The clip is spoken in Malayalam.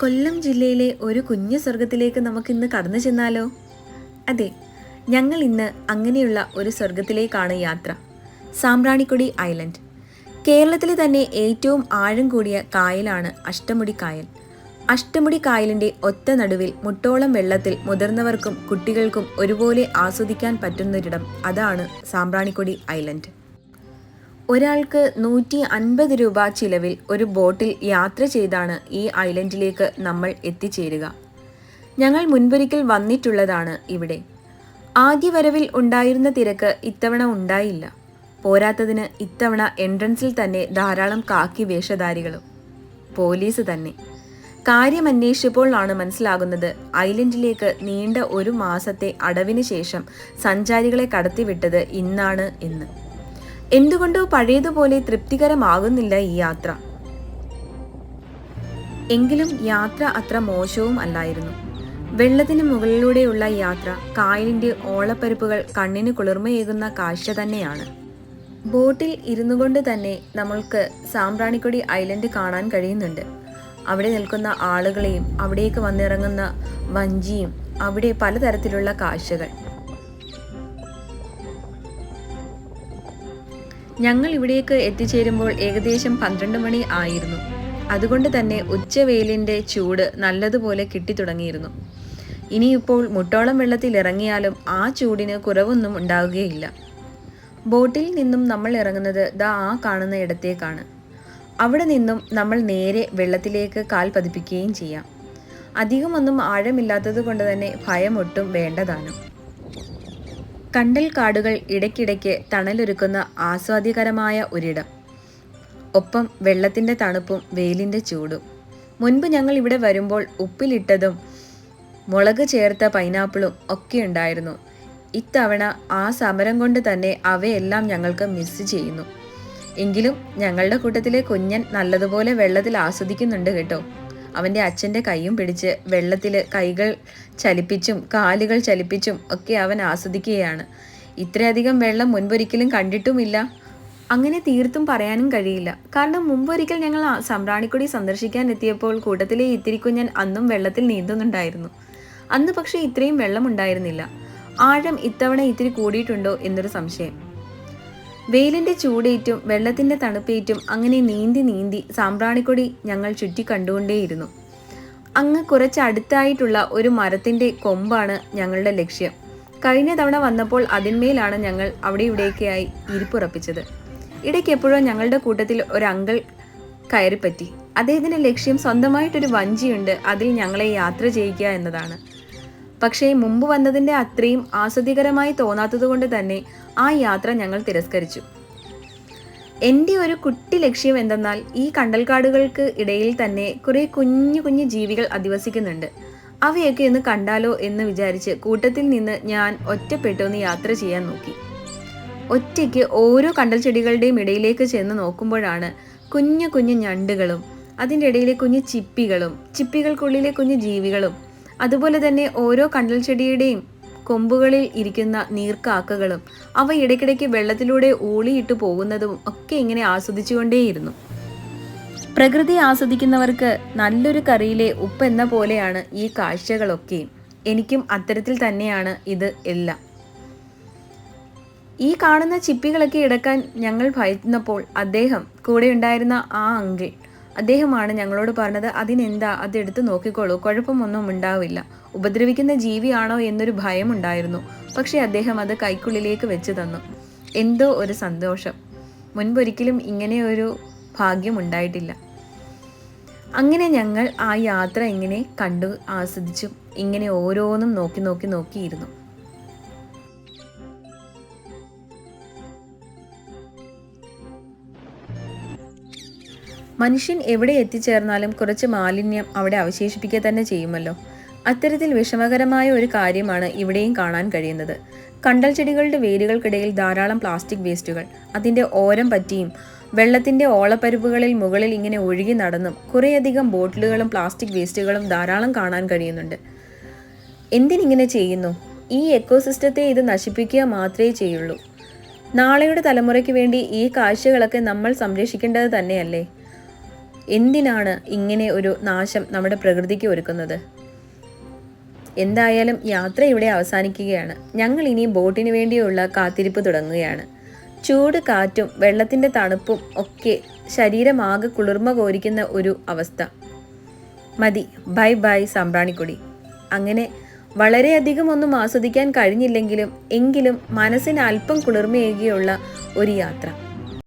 കൊല്ലം ജില്ലയിലെ ഒരു കുഞ്ഞു സ്വർഗത്തിലേക്ക് നമുക്കിന്ന് കടന്നു ചെന്നാലോ? അതെ ഞങ്ങൾ ഇന്ന് അങ്ങനെയുള്ള ഒരു സ്വർഗത്തിലേക്കാണ് യാത്ര. സാമ്പ്രാണിക്കൊടി ഐലൻഡ്. കേരളത്തിലെ തന്നെ ഏറ്റവും ആഴം കൂടിയ കായലാണ് അഷ്ടമുടി കായൽ. അഷ്ടമുടി കായലിന്റെ ഒത്ത നടുവിൽ മുട്ടോളം വെള്ളത്തിൽ മുതിർന്നവർക്കും കുട്ടികൾക്കും ഒരുപോലെ ആസ്വദിക്കാൻ പറ്റുന്നൊരിടം അതാണ് സാമ്പ്രാണിക്കൊടി ഐലൻഡ്. ഒരാൾക്ക് നൂറ്റി അൻപത് രൂപ ചിലവിൽ ഒരു ബോട്ടിൽ യാത്ര ചെയ്താണ് ഈ ഐലൻഡിലേക്ക് നമ്മൾ എത്തിച്ചേരുക. ഞങ്ങൾ മുൻപൊരിക്കൽ വന്നിട്ടുള്ളതാണ് ഇവിടെ. ആദ്യ വരവിൽ ഉണ്ടായിരുന്ന തിരക്ക് ഇത്തവണ ഉണ്ടായില്ല. പോരാത്തതിന് ഇത്തവണ എൻട്രൻസിൽ തന്നെ ധാരാളം കാക്കി വേഷധാരികളും. പോലീസ് തന്നെ. കാര്യമന്വേഷിച്ചപ്പോഴാണ് മനസ്സിലാകുന്നത് ഐലൻഡിലേക്ക് നീണ്ട ഒരു മാസത്തെ അടവിന് ശേഷം സഞ്ചാരികളെ കടത്തിവിട്ടത് ഇന്നാണ് എന്ന്. എന്തുകൊണ്ടോ പഴയതുപോലെ തൃപ്തികരമാകുന്നില്ല ഈ യാത്ര. എങ്കിലും യാത്ര അത്ര മോശവും അല്ലായിരുന്നു. വെള്ളത്തിന് മുകളിലൂടെയുള്ള യാത്ര കായലിന്റെ ഓളപ്പരുപ്പുകൾ കണ്ണിന് കുളിർമയേകുന്ന കാഴ്ച തന്നെയാണ്. ബോട്ടിൽ ഇരുന്നു കൊണ്ട് തന്നെ നമ്മൾക്ക് സാമ്പ്രാണിക്കൊടി ഐലൻഡ് കാണാൻ കഴിയുന്നുണ്ട്. അവിടെ നിൽക്കുന്ന ആളുകളെയും അവിടേക്ക് വന്നിറങ്ങുന്ന വഞ്ചിയും അവിടെ പലതരത്തിലുള്ള കാഴ്ചകൾ. ഞങ്ങൾ ഇവിടേക്ക് എത്തിച്ചേരുമ്പോൾ ഏകദേശം പന്ത്രണ്ട് മണി ആയിരുന്നു. അതുകൊണ്ട് തന്നെ ഉച്ചവെയിലിന്റെ ചൂട് നല്ലതുപോലെ കിട്ടിത്തുടങ്ങിയിരുന്നു. ഇനിയിപ്പോൾ മുട്ടോളം വെള്ളത്തിൽ ഇറങ്ങിയാലും ആ ചൂടിന് കുറവൊന്നും ഉണ്ടാവുകയില്ല. ബോട്ടിൽ നിന്നും നമ്മൾ ഇറങ്ങുന്നത് ദാ ആ കാണുന്ന ഇടത്തേക്കാണ്. അവിടെ നിന്നും നമ്മൾ നേരെ വെള്ളത്തിലേക്ക് കാൽ പതിപ്പിക്കുകയും ചെയ്യാം. അധികമൊന്നും ആഴമില്ലാത്തത് കൊണ്ട് തന്നെ ഭയമൊട്ടും വേണ്ടതാനും കണ്ടൽ കാടുകൾ ഇടയ്ക്കിടയ്ക്ക് തണലൊരുക്കുന്ന ആസ്വാദ്യകരമായ ഒരിടം. ഒപ്പം വെള്ളത്തിന്റെ തണുപ്പും വെയിലിന്റെ ചൂടും. മുൻപ് ഞങ്ങൾ ഇവിടെ വരുമ്പോൾ ഉപ്പിലിട്ടതും മുളക് ചേർത്ത പൈനാപ്പിളും ഒക്കെ ഉണ്ടായിരുന്നു. ഇത്തവണ ആ സമരം കൊണ്ട് തന്നെ അവയെല്ലാം ഞങ്ങൾക്ക് മിസ് ചെയ്യുന്നു. എങ്കിലും ഞങ്ങളുടെ കൂട്ടത്തിലെ കുഞ്ഞൻ നല്ലതുപോലെ വെള്ളത്തിൽ ആസ്വദിക്കുന്നുണ്ട് കേട്ടോ. അവന്റെ അച്ഛന്റെ കൈയും പിടിച്ച് വെള്ളത്തിൽ കൈകൾ ചലിപ്പിച്ചും കാലുകൾ ചലിപ്പിച്ചും ഒക്കെ അവൻ ആസ്വദിക്കുകയാണ്. ഇത്രയധികം വെള്ളം മുൻപൊരിക്കലും കണ്ടിട്ടുമില്ല. അങ്ങനെ തീർത്തും പറയാനും കഴിയില്ല. കാരണം മുമ്പൊരിക്കൽ ഞങ്ങൾ സമ്രാണിക്കൊടി സന്ദർശിക്കാൻ എത്തിയപ്പോൾ കൂട്ടത്തിലെ ഇത്തിരിക്കും ഞാൻ അന്നും വെള്ളത്തിൽ നീന്തുന്നുണ്ടായിരുന്നു. അന്ന് പക്ഷേ ഇത്രയും വെള്ളം ഉണ്ടായിരുന്നില്ല ആഴം ഇത്തവണ ഇത്തിരി കൂടിയിട്ടുണ്ടോ എന്നൊരു സംശയം. വെയിലിന്റെ ചൂടേറ്റും വെള്ളത്തിന്റെ തണുപ്പേറ്റും അങ്ങനെ നീന്തി നീന്തി സാമ്പ്രാണിക്കൊടി ഞങ്ങൾ ചുറ്റി കണ്ടുകൊണ്ടേയിരുന്നു. അങ്ങ് കുറച്ച് അടുത്തായിട്ടുള്ള ഒരു മരത്തിന്റെ കൊമ്പാണ് ഞങ്ങളുടെ ലക്ഷ്യം. കഴിഞ്ഞ തവണ വന്നപ്പോൾ അതിന്മേലാണ് ഞങ്ങൾ അവിടെ ഇവിടെയൊക്കെയായി ഇരിപ്പുറപ്പിച്ചത്. ഇടയ്ക്ക് എപ്പോഴോ ഞങ്ങളുടെ കൂട്ടത്തിൽ ഒരു അങ്കിൾ കയറിപ്പറ്റി. അദ്ദേഹത്തിന്റെ ലക്ഷ്യം സ്വന്തമായിട്ടൊരു വഞ്ചിയുണ്ട് അതിൽ ഞങ്ങളെ യാത്ര ചെയ്യിക്കുക എന്നതാണ്. പക്ഷേ മുമ്പ് വന്നതിന്റെ അത്രയും ആസ്വദികരമായി തോന്നാത്തതുകൊണ്ട് തന്നെ ആ യാത്ര ഞങ്ങൾ തിരസ്കരിച്ചു. എന്റെ ഒരു കുട്ടി ലക്ഷ്യം എന്തെന്നാൽ ഈ കണ്ടൽക്കാടുകൾക്ക് ഇടയിൽ തന്നെ കുറേ കുഞ്ഞു കുഞ്ഞു ജീവികൾ അധിവസിക്കുന്നുണ്ട്. അവയൊക്കെ ഒന്ന് കണ്ടാലോ എന്ന് വിചാരിച്ച് കൂട്ടത്തിൽ നിന്ന് ഞാൻ ഒറ്റപ്പെട്ടൊന്ന് യാത്ര ചെയ്യാൻ നോക്കി. ഒറ്റയ്ക്ക് ഓരോ കണ്ടൽ ചെടികളുടെയും ഇടയിലേക്ക് ചെന്ന് നോക്കുമ്പോഴാണ് കുഞ്ഞു കുഞ്ഞു ഞണ്ടുകളും അതിന്റെ ഇടയിലെ കുഞ്ഞു ചിപ്പികളും ചിപ്പികൾക്കുള്ളിലെ കുഞ്ഞു ജീവികളും അതുപോലെ തന്നെ ഓരോ കണ്ടൽ ചെടിയുടെയും കൊമ്പുകളിൽ ഇരിക്കുന്ന നീർക്കാക്കകളും അവ ഇടയ്ക്കിടയ്ക്ക് വെള്ളത്തിലൂടെ ഓളിയിട്ട് പോകുന്നതും ഒക്കെ ഇങ്ങനെ ആസ്വദിച്ചുകൊണ്ടേയിരുന്നു. പ്രകൃതി ആസ്വദിക്കുന്നവർക്ക് നല്ലൊരു കറിയിലെ ഉപ്പ് എന്ന പോലെയാണ് ഈ കാഴ്ചകളൊക്കെയും എനിക്കും അത്തരത്തിൽ തന്നെയാണ് ഇത് എല്ലാം. ഈ കാണുന്ന ചിപ്പികളൊക്കെ ഇടക്കാൻ ഞങ്ങൾ ഭയന്നപ്പോൾ അദ്ദേഹം കൂടെ ഉണ്ടായിരുന്ന ആ അങ്കിൾ അദ്ദേഹമാണ് ഞങ്ങളോട് പറഞ്ഞത് അതിനെന്താ? അതെടുത്ത് നോക്കിക്കോളൂ. കുഴപ്പമൊന്നും ഉണ്ടാവില്ല. ഉപദ്രവിക്കുന്ന ജീവിയാണോ എന്നൊരു ഭയം ഉണ്ടായിരുന്നു. പക്ഷേ അദ്ദേഹം അത് കൈക്കുള്ളിലേക്ക് വെച്ച് തന്നു. എന്തോ ഒരു സന്തോഷം. മുൻപൊരിക്കലും ഇങ്ങനെ ഒരു ഭാഗ്യം ഉണ്ടായിട്ടില്ല. അങ്ങനെ ഞങ്ങൾ ആ യാത്ര ഇങ്ങനെ കണ്ടു ആസ്വദിച്ചും. ഇങ്ങനെ ഓരോന്നും നോക്കി നോക്കി നോക്കിയിരുന്നു. മനുഷ്യൻ എവിടെ എത്തിച്ചേർന്നാലും കുറച്ച് മാലിന്യം അവിടെ അവശേഷിപ്പിക്കുക തന്നെ ചെയ്യുമല്ലോ. അത്തരത്തിൽ വിഷമകരമായ ഒരു കാര്യമാണ് ഇവിടെയും കാണാൻ കഴിയുന്നത്. കണ്ടൽ ചെടികളുടെ വേരുകൾക്കിടയിൽ ധാരാളം പ്ലാസ്റ്റിക് വേസ്റ്റുകൾ. അതിന്റെ ഓരം പറ്റിയും വെള്ളത്തിന്റെ ഓളപ്പരുപ്പുകളിൽ മുകളിൽ ഇങ്ങനെ ഒഴുകി നടന്നും കുറേയധികം ബോട്ടിലുകളും പ്ലാസ്റ്റിക് വേസ്റ്റുകളും ധാരാളം കാണാൻ കഴിയുന്നുണ്ട്. എന്തിനിങ്ങനെ ചെയ്യുന്നു? ഈ എക്കോസിസ്റ്റത്തെ ഇത് നശിപ്പിക്കുക മാത്രമേ ചെയ്യുള്ളൂ. നാളെയുടെ തലമുറയ്ക്ക് വേണ്ടി ഈ കാഴ്ചകളൊക്കെ നമ്മൾ സംരക്ഷിക്കേണ്ടത് തന്നെയല്ലേ? എന്തിനാണ് ഇങ്ങനെ ഒരു നാശം നമ്മുടെ പ്രകൃതിക്ക് ഒരുക്കുന്നത്? എന്തായാലും യാത്ര ഇവിടെ അവസാനിക്കുകയാണ്. ഞങ്ങൾ ഇനി ബോട്ടിന് വേണ്ടിയുള്ള കാത്തിരിപ്പ് തുടങ്ങുകയാണ്. ചൂട് കാറ്റും വെള്ളത്തിന്റെ തണുപ്പും ഒക്കെ ശരീരമാകെ കുളിർമ കോരിക്കുന്ന ഒരു അവസ്ഥ. മതി. Bye bye Sambranikodi. അങ്ങനെ വളരെയധികം ഒന്നും ആസ്വദിക്കാൻ കഴിഞ്ഞില്ലെങ്കിലും എങ്കിലും മനസ്സിന് അല്പം കുളിർമയേകിയുള്ള ഒരു യാത്ര.